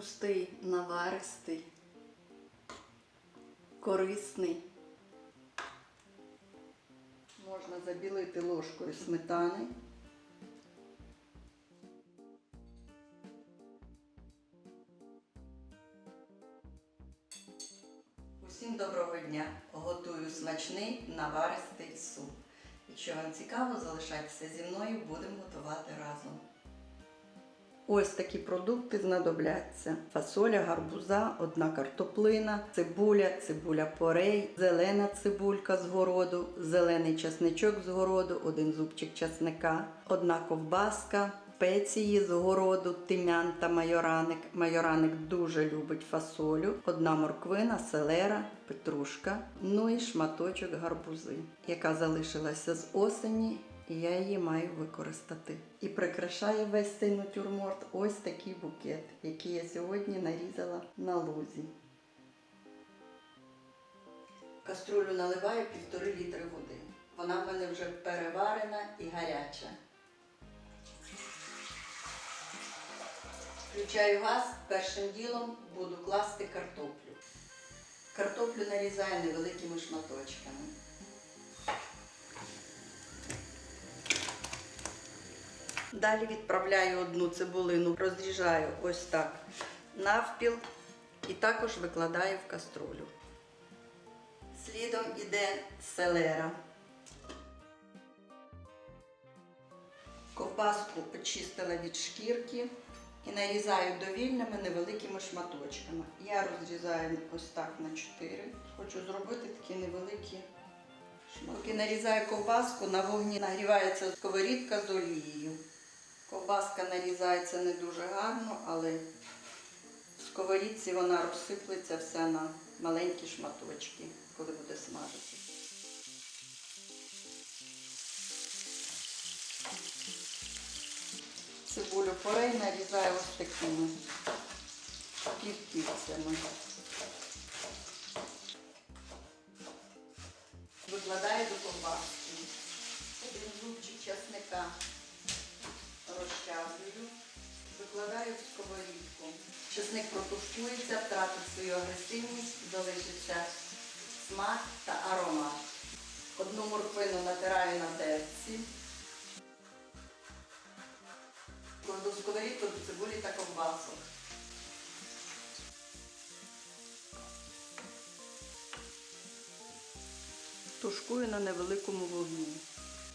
Густий, наваристий, корисний. Можна забілити ложкою сметани. Усім доброго дня! Готую смачний наваристий суп. Якщо вам цікаво, залишайтеся зі мною, будемо готувати разом. Ось такі продукти знадобляться: фасоля, гарбуза, одна картоплина, цибуля, цибуля порей, зелена цибулька з городу, зелений часничок з городу, один зубчик часника, одна ковбаска, спеції з городу, тим'ян та майораник. Майораник дуже любить фасолю, одна морквина, селера, петрушка, ну і шматочок гарбузи, яка залишилася з осені і я її маю використати. І прикрашає весь цей натюрморт ось такий букет, який я сьогодні нарізала на лузі. Каструлю наливаю півтори літри води. Вона в мене вже переварена і гаряча. Включаю газ, першим ділом буду класти картоплю. Картоплю нарізаю невеликими шматочками. Далі відправляю одну цибулину, розріжаю ось так навпіл і також викладаю в каструлю. Слідом іде селера. Ковбаску очистила від шкірки і нарізаю довільними невеликими шматочками. Я розрізаю ось так на 4. Хочу зробити такі невеликі шматки. Нарізаю ковбаску, на вогні нагрівається сковорідка з олією. Ковбаска нарізається не дуже гарно, але в сковорідці вона розсиплеться вся на маленькі шматочки, коли буде смажити. Цибулю порей нарізаю ось такими півкільцями. Викладаю до ковбаски. Один зубчик часника викладаю в сковорідку. Чесник протушкується, втратить свою агресивність, залишиться смак та аромат. Одну морквину натираю на терці. Кладу сковорідку до цибулі та ковбасу. Тушкую на невеликому вогні.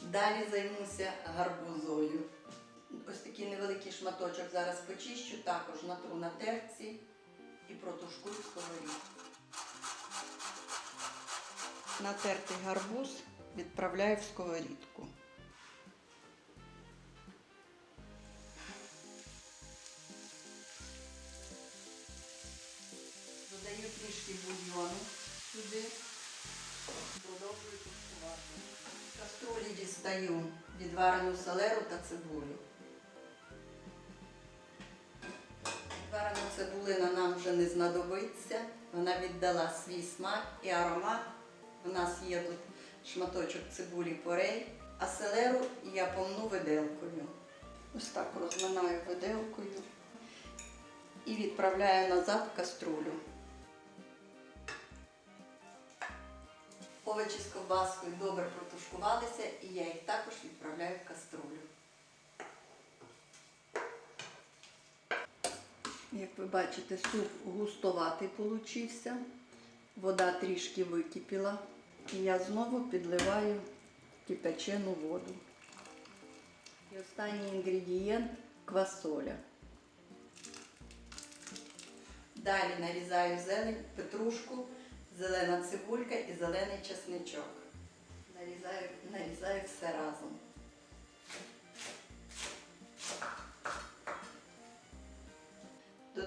Далі займуся гарбузою. Ось такий невеликий шматочок зараз почищу, також натру на терці і протушкую в сковорідку. Натертий гарбуз відправляю в сковорідку. Додаю трішки бульйону сюди. Продовжую тушкувати. В каструлі дістаю відварену селеру та цибулю. Цибулина нам вже не знадобиться. Вона віддала свій смак і аромат. У нас є тут шматочок цибулі порей, а селеру я помну виделкою. Ось так розминаю виделкою і відправляю назад в каструлю. Овочі з ковбаскою добре протушкувалися і я їх також відправляю в каструлю. Як ви бачите, суп густоватий получився, вода трішки википіла. І я знову підливаю кипячену воду. І останній інгредієнт квасоля. Далі нарізаю зелень, петрушку, зелена цибулька і зелений чесничок. Нарізаю, нарізаю все разом.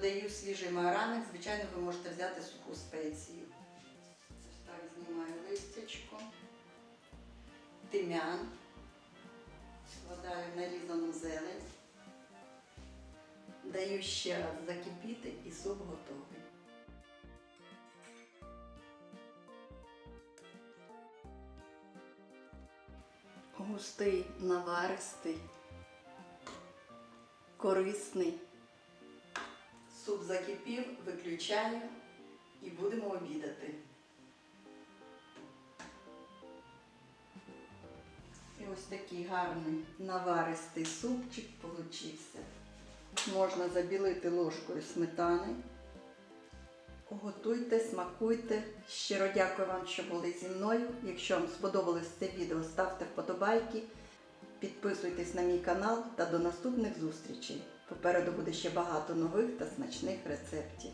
Додаю свіжий майораник, звичайно, ви можете взяти суху спецію. Так знімаю листячко, тим'ян, складаю нарізану зелень. Даю ще раз закипіти і суп готовий. Густий, наваристий, корисний Суп закипів, виключаю і будемо обідати. І ось такий гарний наваристий супчик получився. Можна забілити ложкою сметани. Готуйте, смакуйте. Щиро дякую вам, що були зі мною. Якщо вам сподобалось це відео, ставте вподобайки, підписуйтесь на мій канал та до наступних зустрічей. Попереду буде ще багато нових та смачних рецептів.